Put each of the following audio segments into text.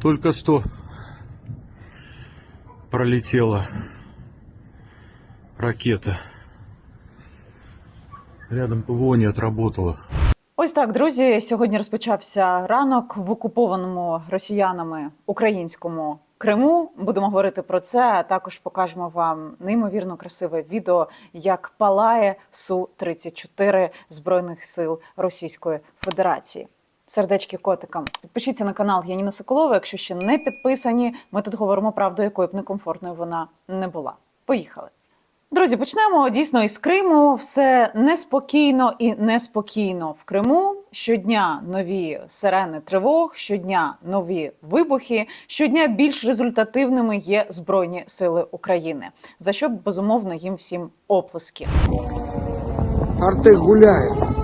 Только что пролетела ракета. Рядом ПВО не отработала. Ось так, друзі. Сьогодні розпочався ранок в окупованому росіянами українському Криму. Будемо говорити про це. А також покажемо вам неймовірно красиве відео, як палає су 34 збройних сил Російської Федерації. Сердечки котикам. Підпишіться на канал Яніна Соколова. Якщо ще не підписані, ми тут говоримо правду, якою б некомфортною вона не була. Поїхали. Друзі, почнемо дійсно із Криму. Все неспокійно і неспокійно в Криму. Щодня нові сирени тривог, щодня нові вибухи. Щодня більш результативними є Збройні Сили України. За що безумовно їм всім оплески. Артек гуляет.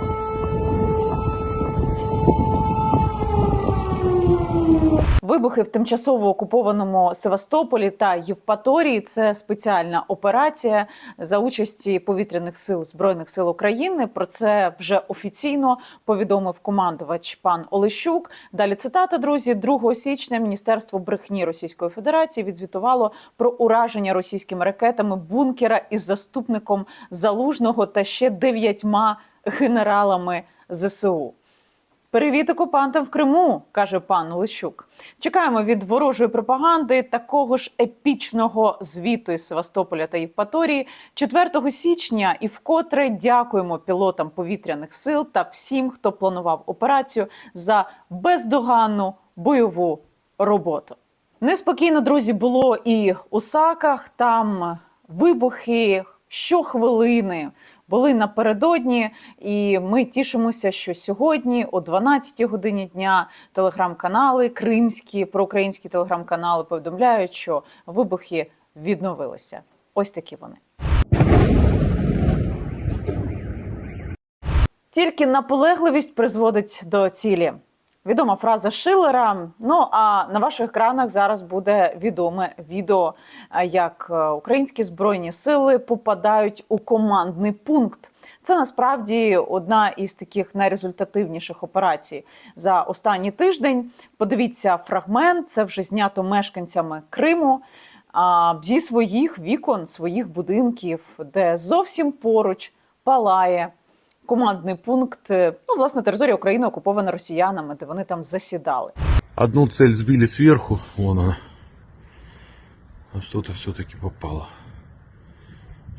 Вибухи в тимчасово окупованому Севастополі та Євпаторії це спеціальна операція за участі повітряних сил збройних сил України. Про це вже офіційно повідомив командувач пан Олещук. Далі цитата, друзі, 2 січня Міністерство брехні Російської Федерації відзвітувало про ураження російськими ракетами бункера із заступником залужного та ще дев'ятьма генералами ЗСУ. Привіт окупантам в Криму, каже пан Лещук. Чекаємо від ворожої пропаганди такого ж епічного звіту із Севастополя та Євпаторії 4 січня. І вкотре дякуємо пілотам повітряних сил та всім, хто планував операцію за бездоганну бойову роботу. Неспокійно, друзі, було і у Саках. Там вибухи щохвилини були напередодні, і ми тішимося, що сьогодні, о 12 годині дня, телеграм-канали кримські проукраїнські телеграм-канали повідомляють, що вибухи відновилися. Ось такі вони. Тільки наполегливість призводить до цілі. Відома фраза Шиллера. Ну а на ваших екранах зараз буде відоме відео, е, як е, українські збройні сили попадають у командний пункт. Це насправді одна із таких найрезультативніших операцій за останній тиждень. Подивіться фрагмент. Це вже знято мешканцями Криму. Зі своїх вікон, своїх будинків, де зовсім поруч палає командний пункт. е, Ну, власне, територія України окупована росіянами, де вони там засідали. Одну цель сбили сверху, вон она. А что-то все-таки попало.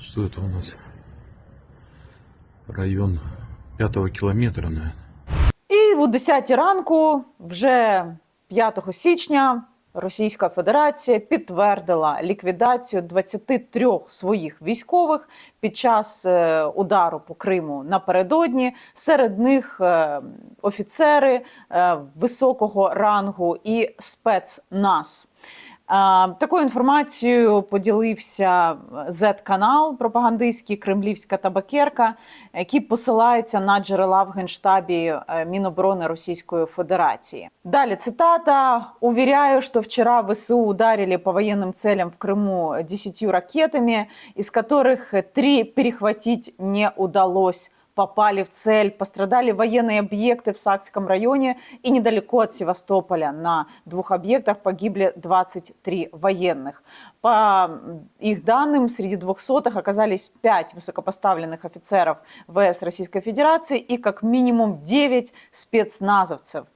Что это у нас? Район пятого километра, наверное. І у 10 ранку, вже 5 січня, Російська Федерація підтвердила ліквідацію 23 своїх військових під час е, удару по Криму напередодні. Серед них е, офіцери е, високого рангу і спецназ. Е, Такою інформацією поділився Z-канал пропагандистський Кремлівська табакерка, які посилаються на джерела в генштабі е, Міноборони Російської Федерації. Далі цитата: Увіряю, що вчора ВСУ ударили по воєнним целям в Криму 10 ракетами, із которых три перехватить не удалось. Попали в цель, пострадали военные объекты в Сакском районе и недалеко от Севастополя. На двух объектах погибли 23 военных. По их данным, среди двухсотых оказались 5 высокопоставленных офицеров ВС Российской Федерации и как минимум 9 спецназовцев.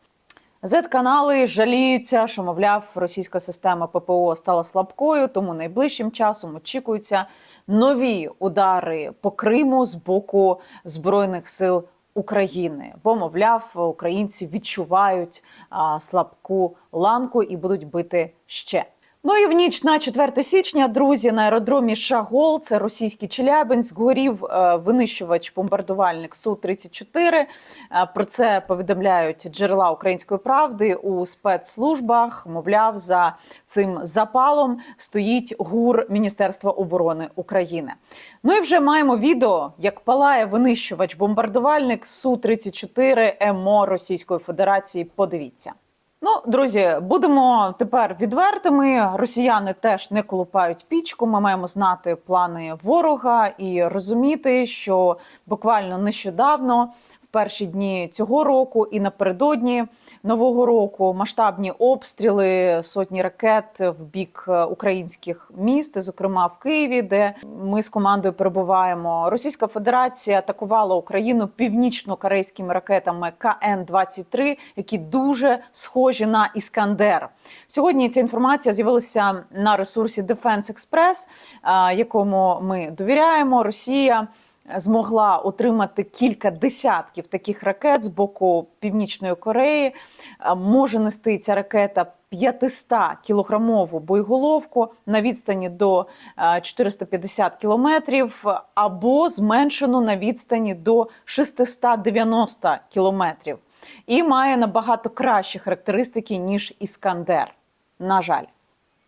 Z-канали жаліються, що мовляв, російська система ППО стала слабкою, тому найближчим часом очікуються нові удари по Криму з боку збройних сил України. Бо, мовляв, українці відчувають а, слабку ланку і будуть бити ще. Ну і в ніч на 4 січня, друзі, на аеродромі Шагол, це російський Челябинськ, згорів е, винищувач бомбардувальник су 34 Е, Про це повідомляють джерела української правди у спецслужбах. Мовляв, за цим запалом стоїть гур Міністерства оборони України. Ну і вже маємо відео, як палає винищувач бомбардувальник су 34 МО Російської Федерації. Подивіться. Ну, друзі, будемо тепер відвертими. Росіяни теж не колупають пічку. Ми маємо знати плани ворога і розуміти, що буквально нещодавно, в перші дні цього року і напередодні, нового року масштабні обстріли, сотні ракет в бік е, українських міст, зокрема в Києві, де ми з командою перебуваємо. Російська Федерація атакувала Україну північно-корейськими ракетами КН-23, які дуже схожі на Іскандер. Сьогодні ця інформація з'явилася на ресурсі Defense Express, е, якому ми довіряємо. Росія змогла отримати кілька десятків таких ракет з боку Північної Кореї. Е, Може нести ця ракета 500 кілограмову боєголовку на відстані до е, 450 кілометрів, або зменшену на відстані до 690 кілометрів. І має набагато кращі характеристики ніж Іскандер. На жаль.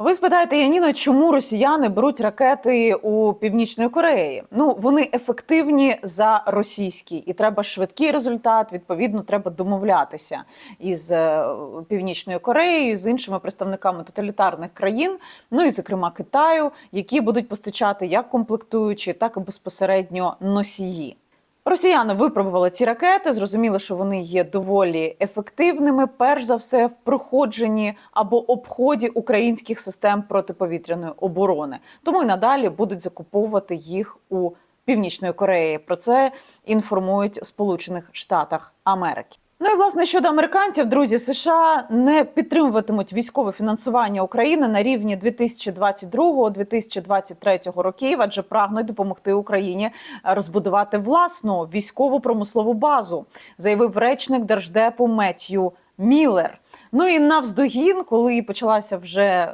Ви спитаєте, Яніно, чому росіяни беруть ракети у Північної Кореї? Ну вони ефективні за російські, і треба швидкий результат. Відповідно, треба домовлятися із е, Північною Кореєю, з іншими представниками тоталітарних країн, ну і зокрема Китаю, які будуть постачати як комплектуючі, так і безпосередньо носії. Росіяни випробували ці ракети, зрозуміли, що вони є доволі ефективними, перш за все, в проходженні або обході українських систем протиповітряної оборони. Тому й надалі будуть закуповувати їх у Північної Кореї. Про це інформують Сполучених Штатах Америки. Ну і власне щодо американців, друзі, США не підтримуватимуть військове фінансування України на рівні 2022-2023 років, адже прагнуть допомогти Україні розбудувати власну військову промислову базу, заявив речник держдепу Меттью Міллер. Ну і навздогін, коли почалася вже е,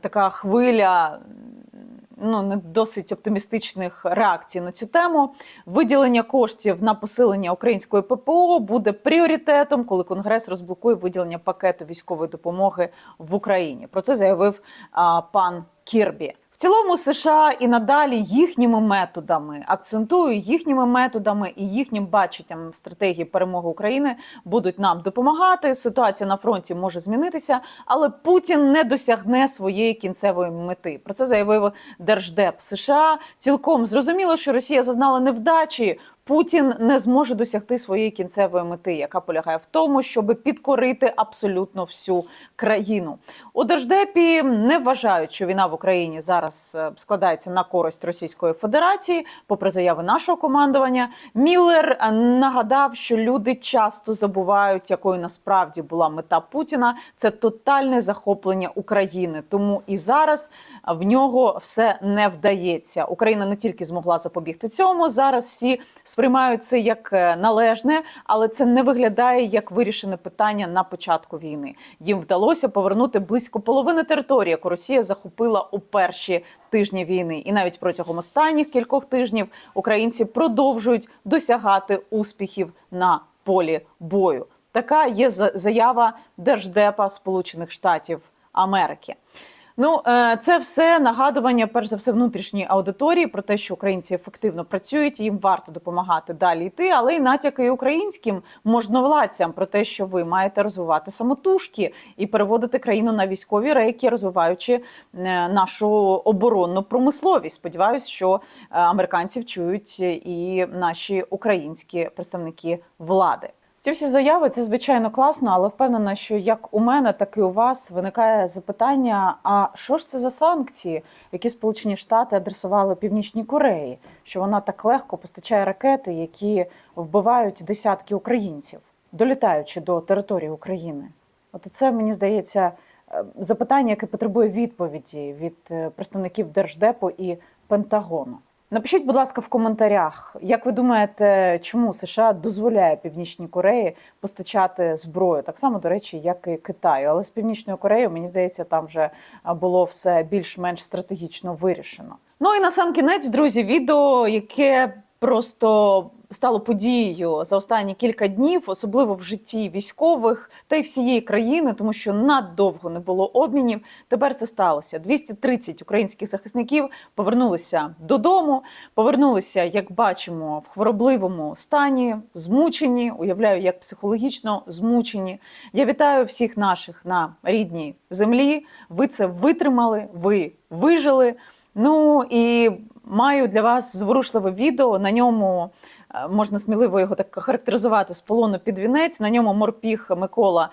така хвиля ну не досить оптимістичних реакцій на цю тему. Виділення коштів на посилення української ППО буде пріоритетом, коли Конгрес розблокує виділення пакету військової допомоги в Україні. Про це заявив а, пан Кірбі. Цілому США і надалі їхніми методами акцентую їхніми методами і їхнім баченням стратегії перемоги України будуть нам допомагати. Ситуація на фронті може змінитися, але Путін не досягне своєї кінцевої мети. Про це заявив держдеп США. Цілком зрозуміло, що Росія зазнала невдачі. Путін не зможе досягти своєї кінцевої мети, яка полягає в тому, щоб підкорити абсолютно всю країну. У держдепі не вважають, що війна в Україні зараз е, складається на користь Російської Федерації, попри заяви нашого командування. Міллер е, нагадав, що люди часто забувають, якою насправді була мета Путіна. Це тотальне захоплення України. Тому і зараз в нього все не вдається. Україна не тільки змогла запобігти цьому. Зараз всі сприймають це як е, належне, але це не виглядає як вирішене питання на початку війни. Їм вдалося повернути близько половини території, яку Росія захопила у перші тижні війни. І навіть протягом останніх кількох тижнів українці продовжують досягати успіхів на полі бою. Така є за- заява держдепа Сполучених Штатів Америки. Ну, е, це все нагадування, перш за все, внутрішньої аудиторії про те, що українці ефективно працюють, їм варто допомагати далі йти, але й натяки українським можновладцям про те, що ви маєте розвивати самотужки і переводити країну на військові рейки, розвиваючи е, нашу оборонну промисловість. Сподіваюсь, що е, американців чують і наші українські представники влади. Ці всі заяви це звичайно класно, але впевнена, що як у мене, так і у вас виникає запитання: а що ж це за санкції, які Сполучені Штати адресували Північній Кореї? Що вона так легко постачає ракети, які вбивають десятки українців, долітаючи до території України? От це мені здається е, запитання, яке потребує відповіді від е, представників Держдепу і Пентагону. Напишіть, будь ласка, в коментарях, як ви думаєте, чому США дозволяє Північній Кореї постачати зброю, так само, до речі, як і Китаю. Але з Північною Кореєю, мені здається, там вже було все більш-менш стратегічно вирішено. Ну і на сам кінець, друзі, відео, яке просто стало подією за останні кілька днів, особливо в житті військових та й всієї країни, тому що надовго не було обмінів. Тепер це сталося. 230 українських захисників повернулися додому, повернулися, як бачимо, в хворобливому стані, змучені. Уявляю, як психологічно змучені. Я вітаю всіх наших на рідній землі. Ви це витримали, ви вижили. Ну і маю для вас зворушливе відео. На ньому можна сміливо його так характеризувати з полону під вінець. На ньому морпіг Микола е,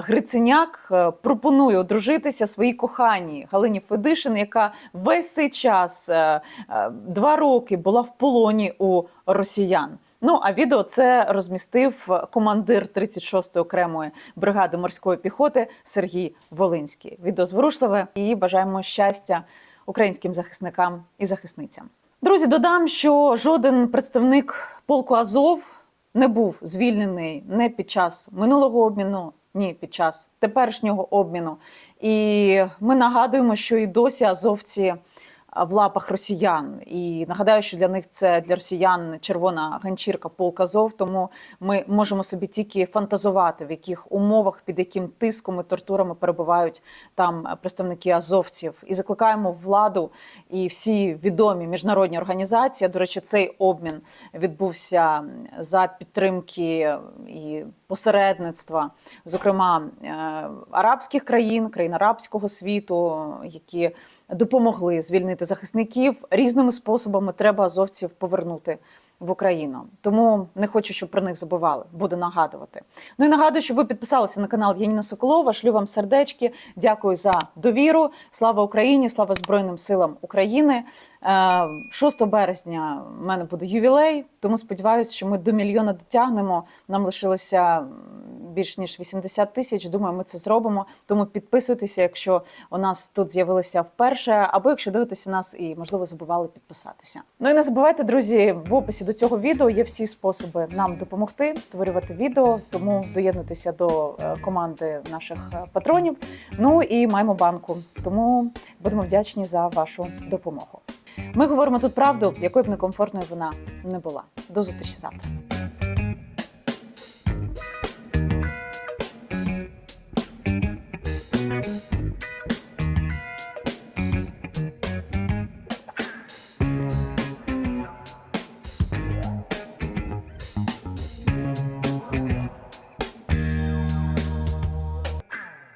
Гриценяк е, пропонує одружитися своїй коханій Галині Федишин, яка весь цей час е, е, два роки була в полоні у росіян. Ну а відео це розмістив командир 36-ї окремої бригади морської піхоти Сергій Волинський. Відео зворушливе і бажаємо щастя українським захисникам і захисницям. Друзі, додам, що жоден представник полку Азов не був звільнений не під час минулого обміну, ні під час теперішнього обміну. І ми нагадуємо, що і досі азовці в лапах росіян. І нагадаю, що для них це для росіян червона ганчірка полк Азов. Тому ми можемо собі тільки фантазувати, в яких умовах, під яким тиском і тортурами перебувають там представники азовців, і закликаємо владу і всі відомі міжнародні організації. До речі, цей обмін відбувся за підтримки і посередництва, зокрема е, арабських країн, країн арабського світу, які допомогли звільнити захисників різними способами. Треба азовців повернути в Україну. Тому не хочу, щоб про них забували. Буду нагадувати. Ну і нагадую, що ви підписалися на канал Яніна Соколова. Шлю вам сердечки. Дякую за довіру. Слава Україні! Слава Збройним силам України. Е, 6 березня в мене буде ювілей, тому сподіваюся, що ми до мільйона дотягнемо. Нам лишилося більш ніж 80 тисяч. Думаю, ми це зробимо. Тому підписуйтеся, якщо у нас тут з'явилися вперше, або якщо дивитеся нас і можливо забували підписатися. Ну і не забувайте, друзі, в описі до цього відео є всі способи нам допомогти створювати відео. Тому доєднуйтеся до е, команди наших е, патронів. Ну і маємо банку. Тому будемо вдячні за вашу допомогу. Ми говоримо тут правду, якою б некомфортною вона не була. До зустрічі завтра.